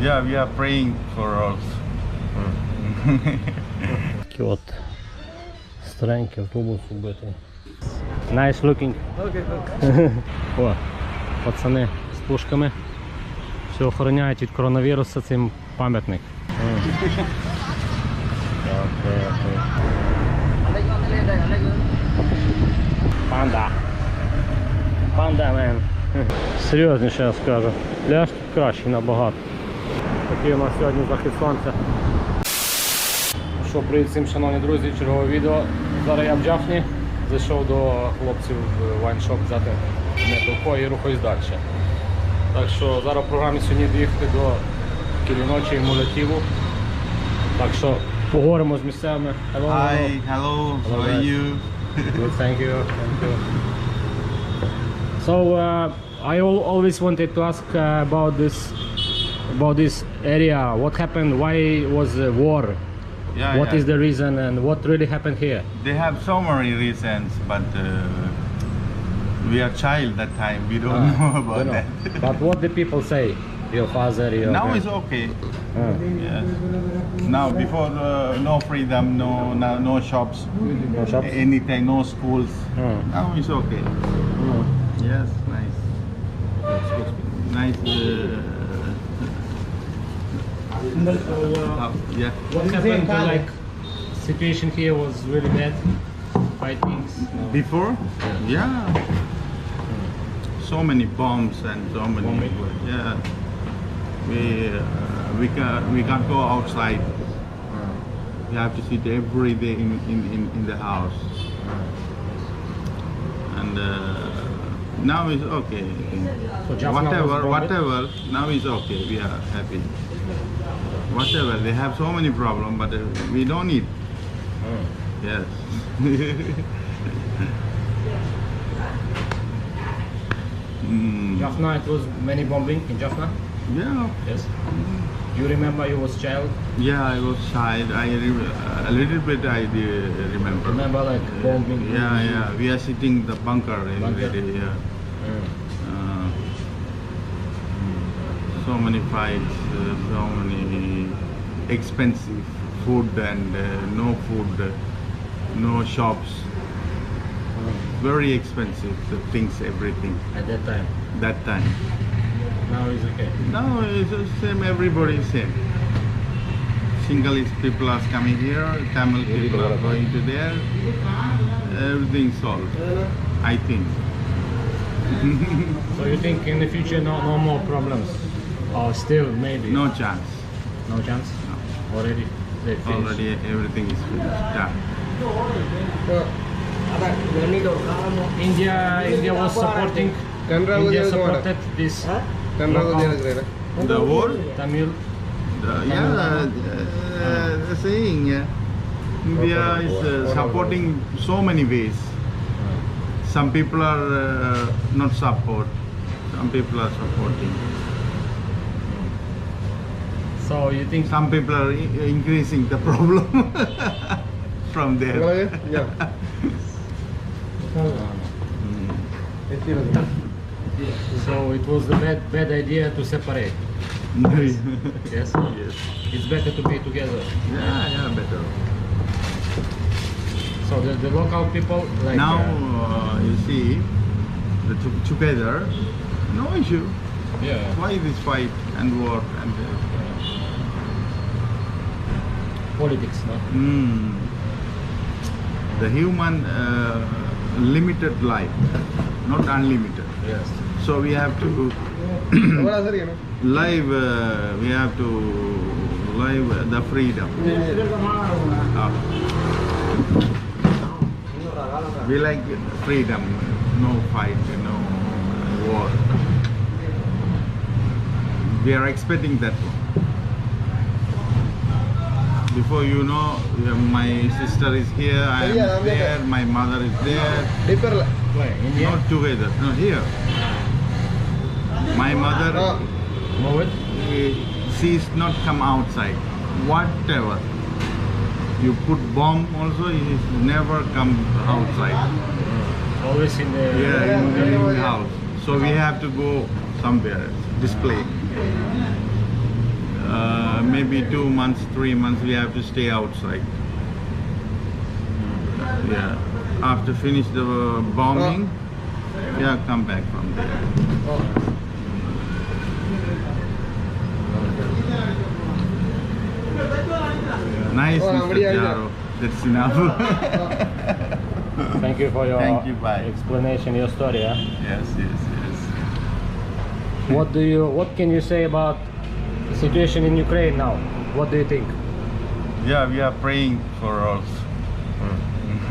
Yeah, we are praying for us. Такий от старенький автобус убитий. Nice looking. О, пацани з пушками. Все охороняють від коронавірусу цим пам'ятник. Панда. Панда, мен. Серйозніше я скажу. Пляж тут кращий набагато. Такий у нас сьогодні захід сонця. Що, привіт всім, шановні друзі, чергове відео. Зараз я в Джафні. Зайшов до хлопців в вайншоп взяти металко і рухаюсь далі. Так що зараз в програмі сьогодні доїхати до Кіліночі і Мулятіву. Так що поговоримо з місцевими. Hello, hello. Hi, hello, how are you? Good, thank you. Thank you. So uh, I always wanted to ask uh, about this about this area. What happened? Why was the war? Yeah, What yeah. is the reason and what really happened here? They have so many reasons, but uh, we are child that time. We don't Ah, know about don't know. that. but what the people say? Your father, your now it's okay. Ah, Yes. Now before uh, no freedom, no, no no shops, no shops? anything, no schools. Ah. Now it's okay. Yes, nice. Nice. Uh, uh, yeah. What happened? Like situation here was really bad. Fightings. no. Before? Yeah. So many bombs and so many. Bombing? Yeah. We uh, we can we can't go outside. We have to sit every day in in, in, in the house. And uh, now it's okay. So whatever whatever now is okay. We are happy. Whatever they have so many problems, but uh, we don't need. Ah. Yes. mm, Jaffna, it was many bombing in Jaffna. yeah, Yes. You remember you was child? yeah. I was child. I re- a little bit. I uh, remember. Remember like bombing? Yeah, yeah. We are sitting the bunker. in Bunker. Yeah. Mm. Uh, so many fights. Uh, so many expensive food and uh, no food. Uh, no shops. Very expensive. The things, everything. At that time. That time. Now it's okay. Now it's the same. Everybody is same. Sinhalese people are coming here. Tamil people are going to there. Everything solved. I think. So you think in the future no, no more problems? Or still maybe? No chance. No chance? No. Already? They finished? Already everything is finished. Done. India, India was supporting. India supported this local The war? Tamil. The, yeah, uh, the saying uh, India is uh, supporting so many ways. Some people are uh, not support. Some people are supporting. So you think Some people are i- increasing the problem from there. Yeah. so? It was a bad bad idea to separate. yes. Yes. It's better to be together. Yeah, yeah, better. So the, the local people like now uh, uh, you see, the t- together, no issue. yeah. Why this fight and war and uh, politics, no? mm, the human uh, limited life, not unlimited. Yes. So we have to live. Uh, we have to live the freedom. Uh, we like freedom, no fight, no war. We are expecting that one. Before you know, my sister is here, I am Yeah, there, there. my mother is there. Where? India? Not together, no, here. My mother, No. Move it? eh, not come outside. Whatever. You put bomb also, he is never come outside. Always in the Yeah, in, Yeah, in the yeah. house. So we have to go somewhere, display. Uh, maybe two months, three months, we have to stay outside. Yeah. After finish the uh, bombing, yeah, come back from there. Yeah, Nice, Oh, Mr. somebody. Jaro. That's enough. Thank you for your Thank you, explanation, your story. yeah? yes, yes, yes. What do you what can you say about the situation in Ukraine now? What do you think? Yeah, we are praying for us.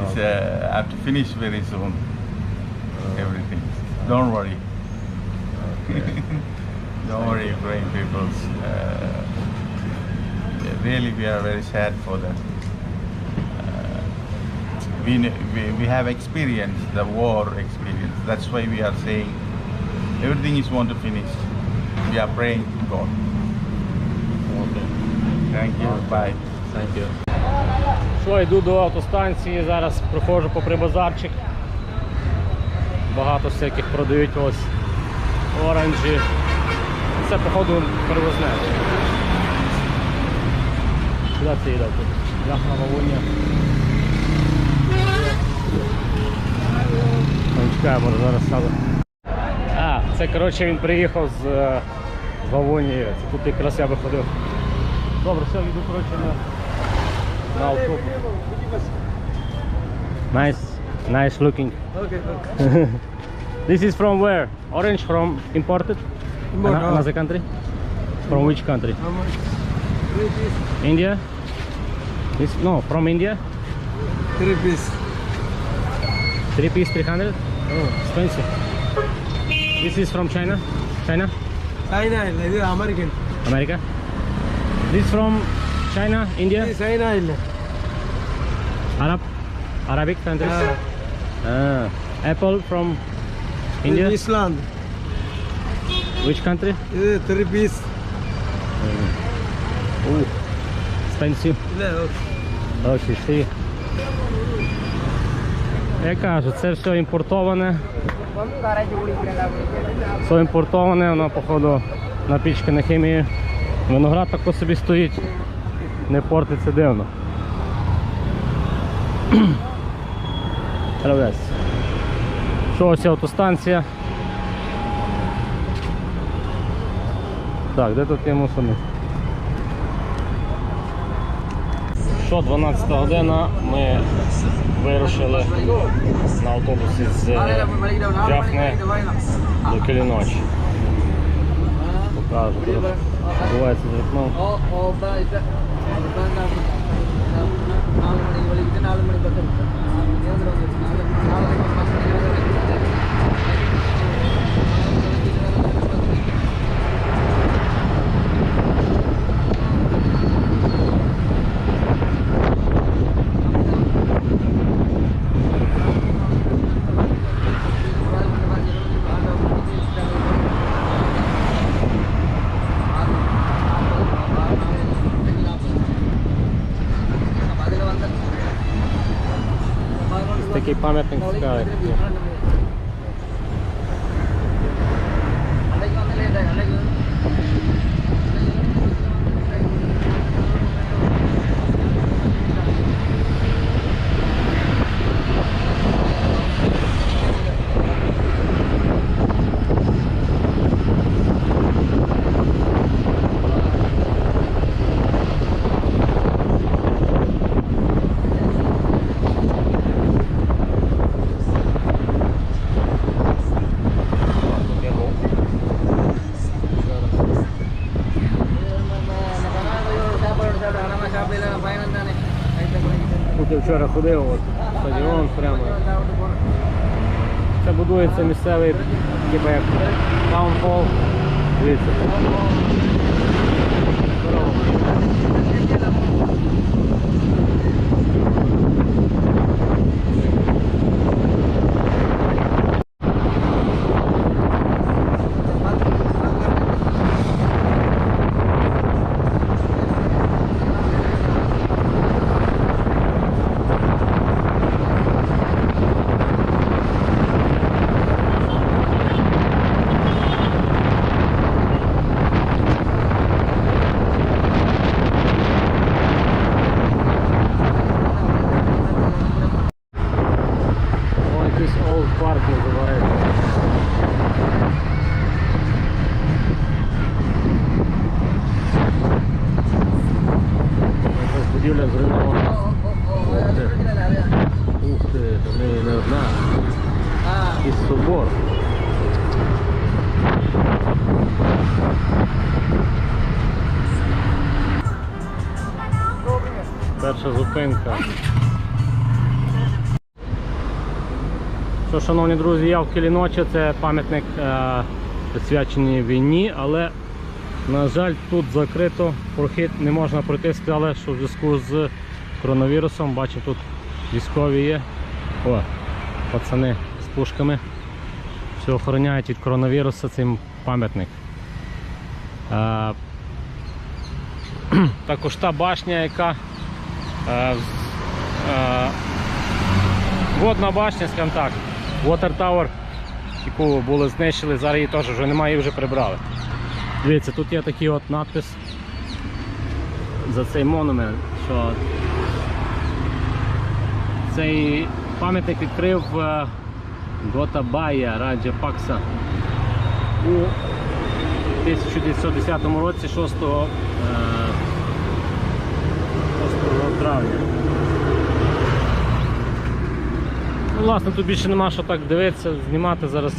it's, uh, have to finish very soon. Everything. Don't worry. Don't worry, Ukraine people. Uh, really, we are very sad for them. Uh, we, we we have experienced the war experience. That's why we are saying everything is want to finish. We are praying to God. Thank you. Bye. Thank you. Що, йду до автостанції, зараз проходжу попри базарчик. Багато всяких продають ось оранжі. Це походу перевозне. Куди це їде тут? Яхна Волоня. Там чекає, зараз сяду. А, це коротше він приїхав з е, Вавонії. Це тут якраз я виходив. Добре, все, йду коротше на, на автобус. Nice, nice looking. Okay, okay. This is from where? Orange from imported? Import, Ano- oh. Another country? From which country? How much? Three piece. India? This, no, from India? Three piece. Three piece 300? Oh, expensive. This is from China? China? China, this is American. America? This from China, India? China, Arab? Arabic countries? Yeah. Ah. Apple from India? This Iceland. Which country? Uh, three piece. Uh, oh, expensive. No. Oh, she see. Я кажу, це все імпортоване Все імпортоване, воно походу напічка на хімії. Виноград тако собі стоїть, не портиться дивно. Травець. Що ось автостанція. Так, де тут є мусорник? Що 12 година ми вирушили на автобусі з Джахне до Кіліночі. Покажу, відбувається з вікном. Такий пам'ятник цікавий. Тут я був. Тут я вчора ходив, от, стадіон прямо. Це будується місцевий, типу як таунхол. Дивіться. Здорово. Перша зупинка. Що, шановні друзі, я в Кіліночі, це пам'ятник е, присвячений війні, але, на жаль, тут закрито, прохід не можна пройти, сказали, що в зв'язку з коронавірусом, бачу, тут військові є. О, пацани з пушками. Все охороняють від коронавірусу цим пам'ятник. Е, також та башня, яка водна башня, скажімо так, Water Tower, яку були знищили, зараз її теж вже немає, її вже прибрали. Дивіться, тут є такий от надпис за цей монумент, що цей пам'ятник відкрив е, Готабая Раджа Пакса у 1910 році 6, е, 6 травня. Ну, власне, тут більше нема що так дивитися, знімати зараз.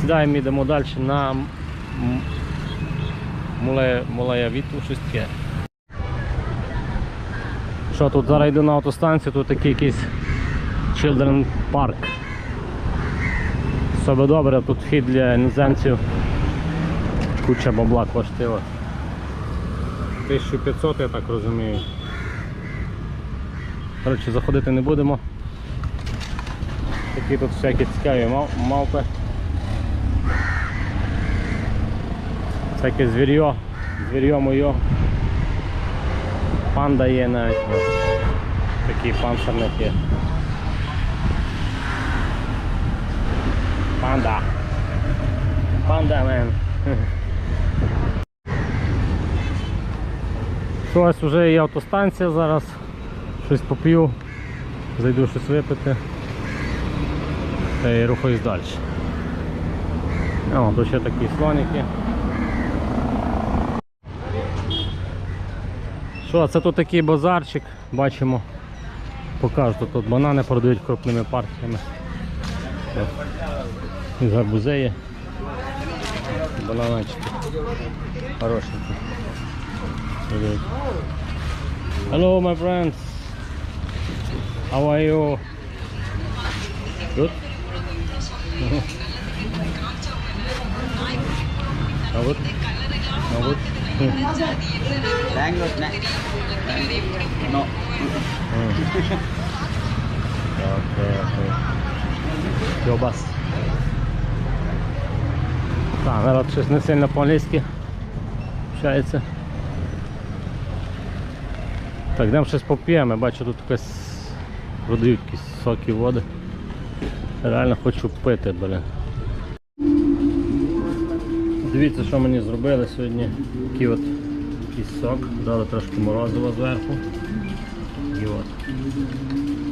Сідаємо, йдемо далі на М- Муле- Мулаявіту, щось таке. Що тут зараз йду на автостанцію, тут такий якийсь Children Park. Себе добре, тут вхід для іноземців. Куча бабла коштує. 1500, я так розумію. Коротше, заходити не будемо. Такі тут всякі цікаві мав- мавпи. Всяке звір'йо, звір'йо моє. Панда є навіть. Такий панцирник є. Панда. Панда мен. Ось вже є автостанція зараз. Щось поп'ю, зайду щось випити. Та рухаюсь далі. О, тут ще такі слоники. Що, це тут такий базарчик, бачимо. Покажу, тут, тут банани продають крупними партіями. І гарбузи є. Бананчики. Хорошенькі. Hello my friends. How are you? Good? No good? No good? Language, ne? No. Окей, окей. Кіобас. Так, народ щось не сильно по-англійськи общається. Так, йдемо щось поп'ємо. Бачу, тут якась продають якісь соки води. Реально хочу пити, блин. Дивіться, що мені зробили сьогодні. Такий от якийсь сок, дали трошки морозива зверху. І от.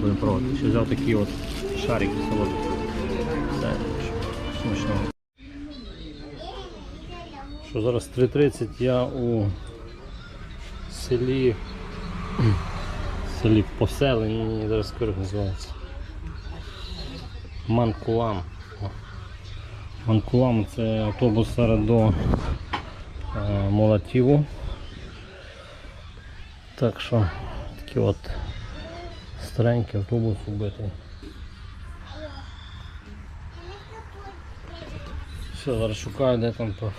Будемо пробувати. Ще взяв такі от шарики солодкі. Все, смачного. Що зараз 3.30 я у селі селі поселенні, зараз скоро називається. Манкулам. Манкулам це автобус зараз до е, Молатіву. Так що такий от старенький автобус убитий. Все, зараз шукаю, де там то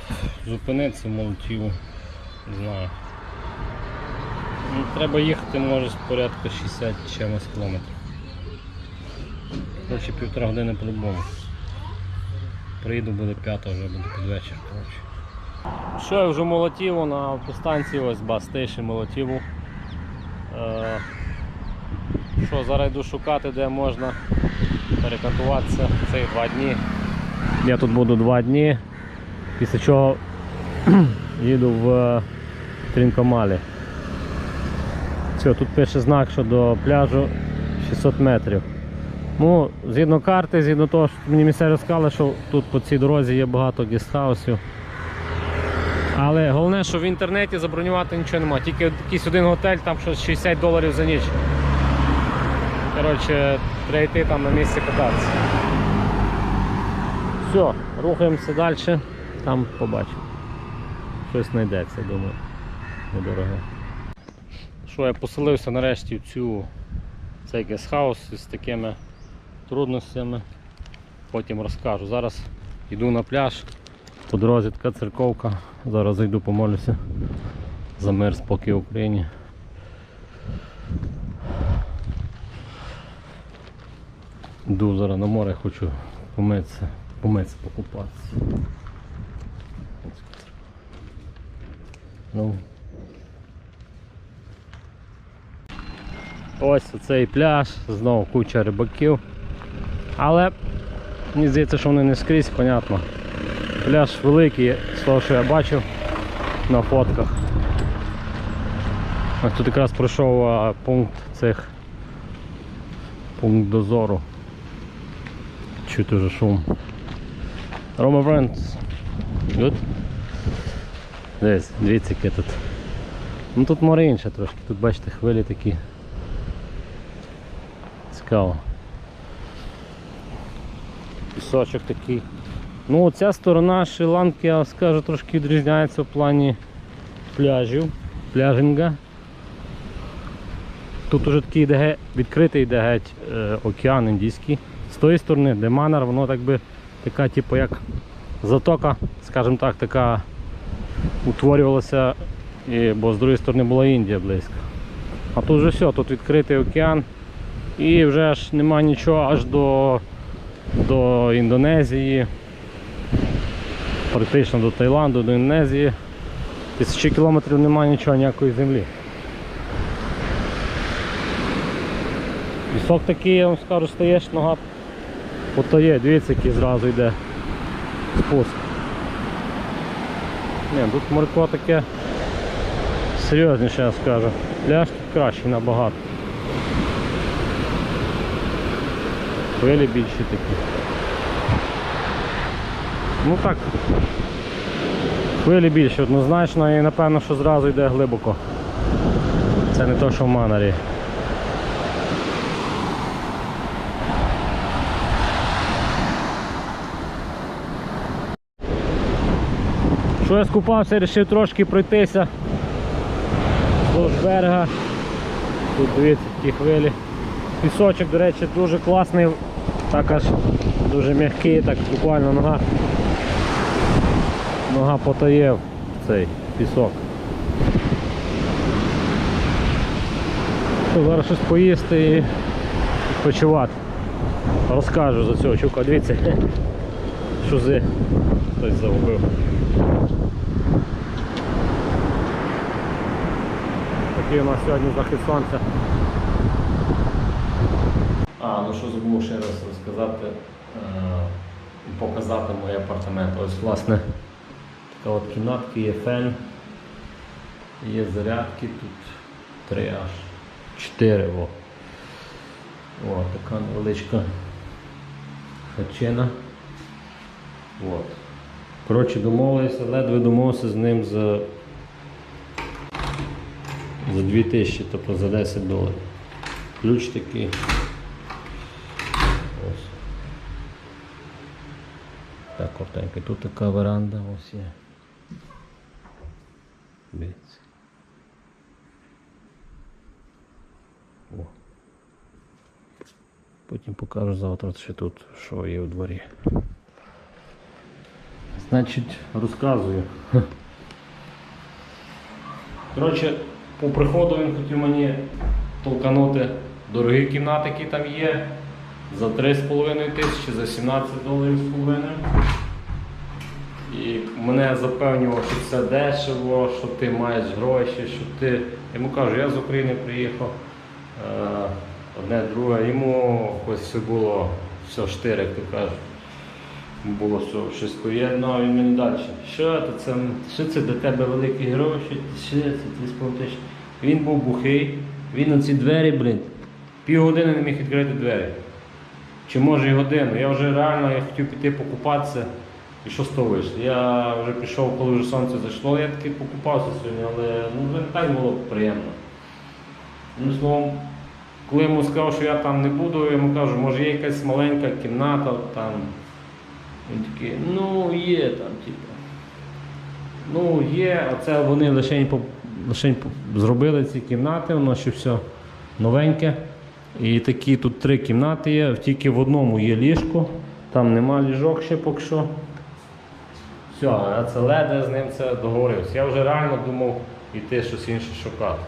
зупинитися, молотіву. Не знаю. Ну, треба їхати, може, з порядку 60 чимось кілометрів. Коротше, півтора години по-любому. Приїду буде п'ята, вже буде під вечір. Коротше. Що я вже молотіву на автостанції, ось Бастейші молотіву. Е, що, зараз йду шукати, де можна перекантуватися цих два дні. Я тут буду два дні, після чого їду в е, Трінкомалі. Все, тут пише знак, що до пляжу 600 метрів. Ну, згідно карти, згідно того, що мені місцеві сказали, що тут по цій дорозі є багато гестхаусів. Але головне, що в інтернеті забронювати нічого немає. Тільки якийсь один готель, там щось 60 доларів за ніч. Коротше, треба йти там на місці кататися. Все, рухаємося далі, там побачимо. Щось знайдеться, думаю. Недороге. Що, я поселився нарешті в цю цей гестхаус з такими трудностями. Потім розкажу. Зараз йду на пляж. По дорозі така церковка. Зараз зайду помолюся за мир, спокій в Україні. Йду зараз на море, хочу помитися, помитися, покупатися. Ну. Ось цей пляж, знову куча рибаків. Але мені здається, що вони не скрізь, понятно. Пляж великий, з того, що я бачив на фотках. Ось тут якраз пройшов а, пункт цих пункт дозору. Чути вже шум. Рома Friends. Good? Дивись, дивіться, яке тут. Ну тут море інше трошки, тут бачите хвилі такі. Цікаво. Пісочок такий. Ну ця сторона Шри-Ланки, я скажу, трошки відрізняється в плані пляжів, пляжинга. Тут уже такий йде відкритий йде геть е, океан індійський. З тої сторони, де Манар, воно так би така, типу, як затока, скажімо так, така утворювалася, і, бо з другої сторони була Індія близько. А тут вже все, тут відкритий океан і вже ж нема нічого аж до, до Індонезії, практично до Таїланду, до Індонезії. Тисячі кілометрів немає нічого, ніякої землі. Пісок такий, я вам скажу, стаєш, нога потає, дивіться, який зразу йде спуск. Ні, тут морква таке серйозніше, я скажу. Тут кращий набагато. Хвилі більші такі. Ну так. Хвилі більше однозначно і напевно, що зразу йде глибоко. Це не то, що в манарі. Що я скупався, вирішив трошки пройтися вздовж берега. Тут дивіться такі хвилі. Пісочок, до речі, дуже класний, також дуже м'який, так буквально нога. Нога потає в цей пісок. Що, Зараз щось поїсти і відпочивати. Розкажу за цього чука, дивіться, шузи хтось загубив. Такий у нас сьогодні захід сонця. А, ну що забув ще раз розказати е, і показати мої апартаменти. Ось власне така от кімнатка, є фен, є зарядки, тут три аж чотири. О. О, така невеличка хачина. От. Коротше, домовилися, ледве домовився з ним за, за 2000, тобто за 10 доларів. Ключ такий. Ось. Так, коротенько. Тут така веранда ось є. Дивіться. О. Потім покажу завтра, що тут, що є у дворі. Значить, розказую. Коротше, по приходу він хотів мені толканути дорогі кімнати, які там є, за 3,5 тисячі, за 17 доларів з половиною. І мене запевнював, що це дешево, що ти маєш гроші, що ти. Йому кажу, я з України приїхав. е, Одне, друге, йому ось все було, все штирик, то кажуть було що щось поєднано, а він мені далі. Що це, що це для тебе великі гроші? Що це ти сповтиш? Він був бухий, він на ці двері, блін, півгодини не міг відкрити двері. Чи може і годину. Я вже реально я хотів піти покупатися. І що з того вийшло? Я вже пішов, коли вже сонце зайшло, я таки покупався сьогодні, але ну, вже не так було приємно. Ну, словом, коли йому сказав, що я там не буду, я йому кажу, може є якась маленька кімната там. Він такий, ну є там, типу. Ну, є, а це вони лише зробили ці кімнати, воно ще все новеньке. І такі тут три кімнати є, тільки в одному є ліжко, там нема ліжок ще поки що. Все, а це леде з ним це договорився. Я вже реально думав йти щось інше шукати.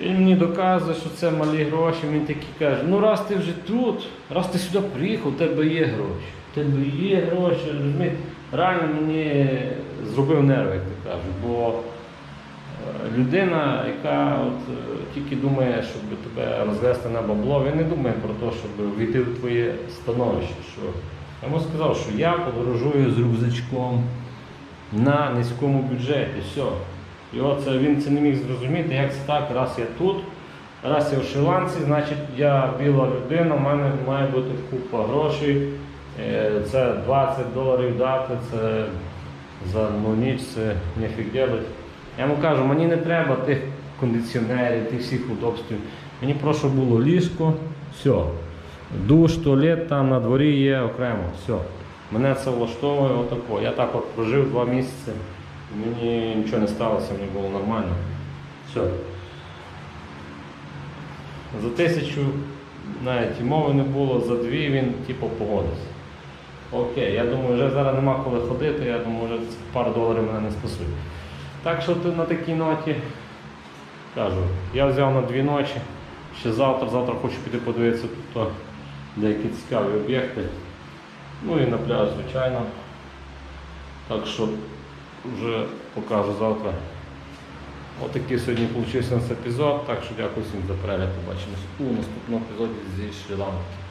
Він мені доказує, що це малі гроші, він такий каже, ну раз ти вже тут, раз ти сюди приїхав, у тебе є гроші. У тебе є гроші, розумієте? Реально мені зробив нерви, як ти кажуть. Бо людина, яка от, е, тільки думає, щоб тебе розвести на бабло, він не думає про те, щоб війти в твоє становище. Що... Я йому сказав, що я подорожую з рюкзачком на низькому бюджеті. Все. І от це, він це не міг зрозуміти, як це так, раз я тут, раз я в Шри-Ланці, значить я біла людина, в мене має бути купа грошей. Е, Це 20 доларів дати, це за одну ніч це нефіг делать. Я йому кажу, мені не треба тих кондиціонерів, тих всіх удобств. Мені просто було ліжко, все. Душ, туалет там на дворі є окремо, все. Мене це влаштовує отако. Я так от прожив два місяці, мені нічого не сталося, мені було нормально. Все. За тисячу навіть і мови не було, за дві він типу погодився. Окей, я думаю, вже зараз нема коли ходити, я думаю, вже пару доларів мене не спасуть. Так що на такій ноті кажу, я взяв на дві ночі, ще завтра, завтра хочу піти подивитися тут деякі цікаві об'єкти. Ну і на пляж, звичайно. Так що вже покажу завтра. Отакий сьогодні вийшов епізод, так що дякую всім за перегляд. Побачимось у наступному епізоді зі Шрі-Ланки.